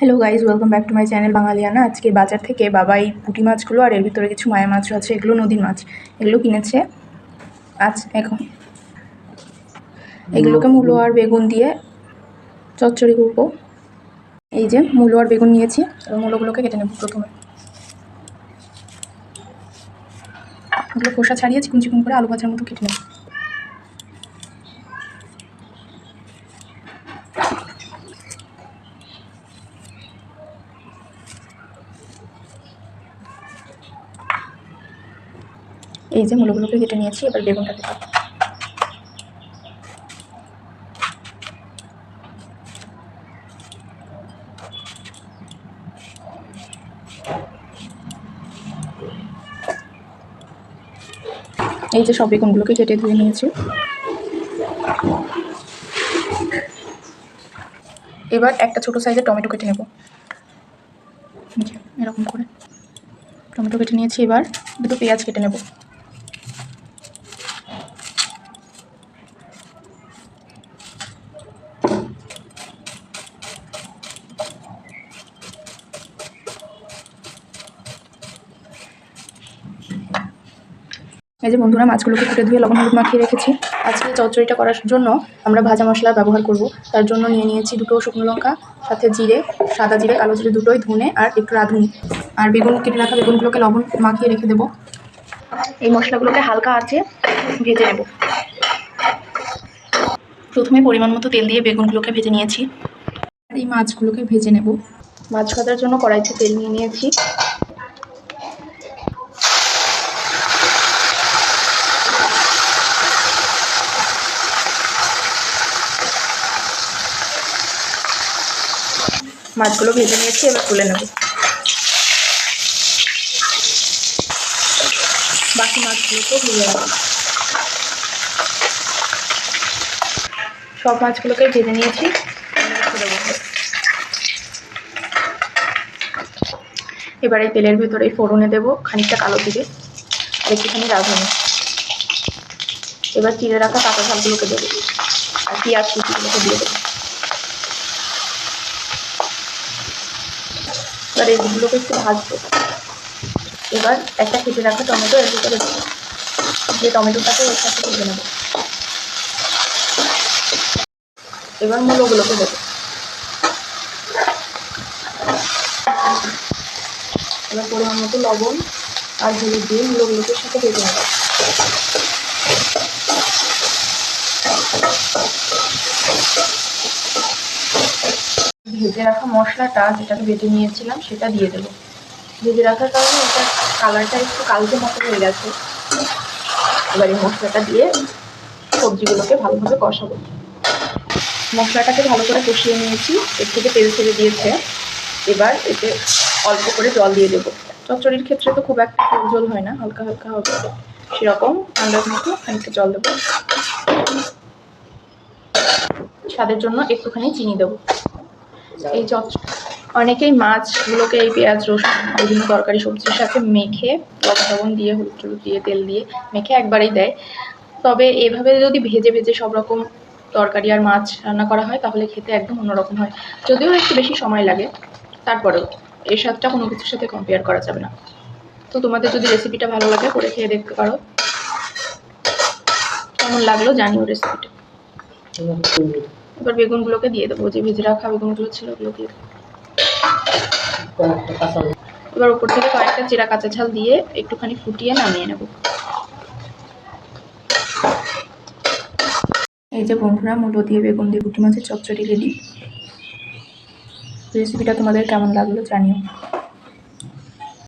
Hello guys welcome back to my channel বাঙালিয়ানা আজকে বাজার থেকে বাবা এই পুঁটি মাছগুলো আর এর ভিতরে কিছু মায়া মাছও আছে, এগুলো নদীর মাছ। এগুলো কিনেছে আজ এখন। এগুলোকে মূলো আর বেগুন দিয়ে চচ্চড়ি করব। এই যে মূলো আর বেগুন নিয়েছি, এবার মূলোগুলোকে কেটে নেব প্রথমে। এগুলো খোসা ছাড়িয়ে চিকুন চিকুন করে আলু ভাজার মতো কেটে নেব। এই যে মূলগুলোকে কেটে নিয়েছি, এবার বেগুনটা দেবো এই যে সব বেগুনগুলোকে কেটে ধুয়ে নিয়েছি। এবার একটা ছোট সাইজের টমেটো কেটে নেব। এরকম করে। টমেটো কেটে নিয়েছি, এবার দুটো পেঁয়াজ কেটে নেব। এই যে বন্ধুরা, মাছগুলোকে কেটে ধুয়ে লবণ হলুদ মাখিয়ে রেখেছি। আজকে চচ্চড়িটা করার জন্য আমরা ভাজা মশলা ব্যবহার করব। তার জন্য নিয়ে নিয়েছি দুটো শুকনো লঙ্কা, সাথে জিরে, সাদা জিরে, কালো জিরে দুটোই, ধুনে আর একটু রাঁধুনি। আর বেগুন, কেটে রাখা বেগুনগুলোকে লবণ মাখিয়ে রেখে দেবো। এই মশলাগুলোকে হালকা আছে ভেজে নেব। প্রথমে পরিমাণ মতো তেল দিয়ে বেগুনগুলোকে ভেজে নিয়েছি। আর এই মাছগুলোকে ভেজে নেব। মাছ ভাজার জন্য কড়াইতে তেল নিয়ে নিয়েছি। মাছগুলো ভেজে নিয়েছি, এবার তুলে নেব। বাকি মাছগুলোকেও ভেজে নেব। সব মাছগুলোকে ভেজে নিয়েছি, এবার এই তেলের ভেতরে এই ফোড়নে দেবো খানিকটা কালো জিরে আর একটুখানি রাঁধুনি। এবার চিড়ে রাখা কাঁচা ঝালগুলোকে দেবো আর পেঁয়াজ কুচিগুলোকে দিয়ে দেবো। এবার এগুলোকে একটু ভাজবো। এবার একটা কেটে রাখা টমেটো এর ভিতরে দিয়ে টমেটোটাকে এর সাথে ভেজে নেব। এবার মূলোগুলোকে দেবো। এবার পরিমাণ মতো লবণ আর হলুদ দিয়ে মূলোগুলোকে সাথে ভেজে নেব। ভেজে রাখা মশলাটা যেটাকে বেটে নিয়েছিলাম, সেটা দিয়ে দেবো। ভেজে রাখার কারণে এটা কালারটা একটু কালকে মতো হয়ে গেছে। এবার এই মশলাটা দিয়ে সবজিগুলোকে ভালোভাবে কষাবো। মশলাটাকে ভালো করে কষিয়ে নিয়েছি, এর থেকে তেল ছেড়ে দিয়েছে। এবার এতে অল্প করে জল দিয়ে দেবো। চচ্চড়ির ক্ষেত্রে তো খুব একটা জল হয় না, হালকা হালকা হবে। সেরকম আন্দাজ মতো খানিকটা জল দেবো। স্বাদের জন্য একটুখানি চিনি দেবো। এই চচ অনেকেই মাছগুলোকে এই পেঁয়াজ, রসুন, বিভিন্ন তরকারি, সবজির সাথে মেখে লবণ দিয়ে, হলুদ টলুদ দিয়ে, তেল দিয়ে মেখে একবারেই দেয়। তবে এভাবে যদি ভেজে ভেজে সব রকম তরকারি আর মাছ রান্না করা হয়, তাহলে খেতে একদম অন্যরকম হয়। যদিও একটু বেশি সময় লাগে, তারপরেও এর স্বাদটা কোনো কিছুর সাথে কম্পেয়ার করা যাবে না। তো তোমাদের যদি রেসিপিটা ভালো লাগে, করে খেয়ে দেখতে পারো। কেমন লাগল জানিও রেসিপিটা এবার বেগুনগুলোকে দিয়ে দেবো, যে ভেজে রাখা বেগুনগুলো ছিল ওগুলো দিয়ে দেবো। এবার উপর থেকে কয়েকটা চেরা কাঁচা ঝাল দিয়ে একটুখানি ফুটিয়ে নামিয়ে নেব। এই যে বন্ধুরা, মূলো দিয়ে বেগুন দিয়ে পুঁটি মাছের চচ্চড়ি রেডি। রেসিপিটা তোমাদের কেমন লাগল জানিও।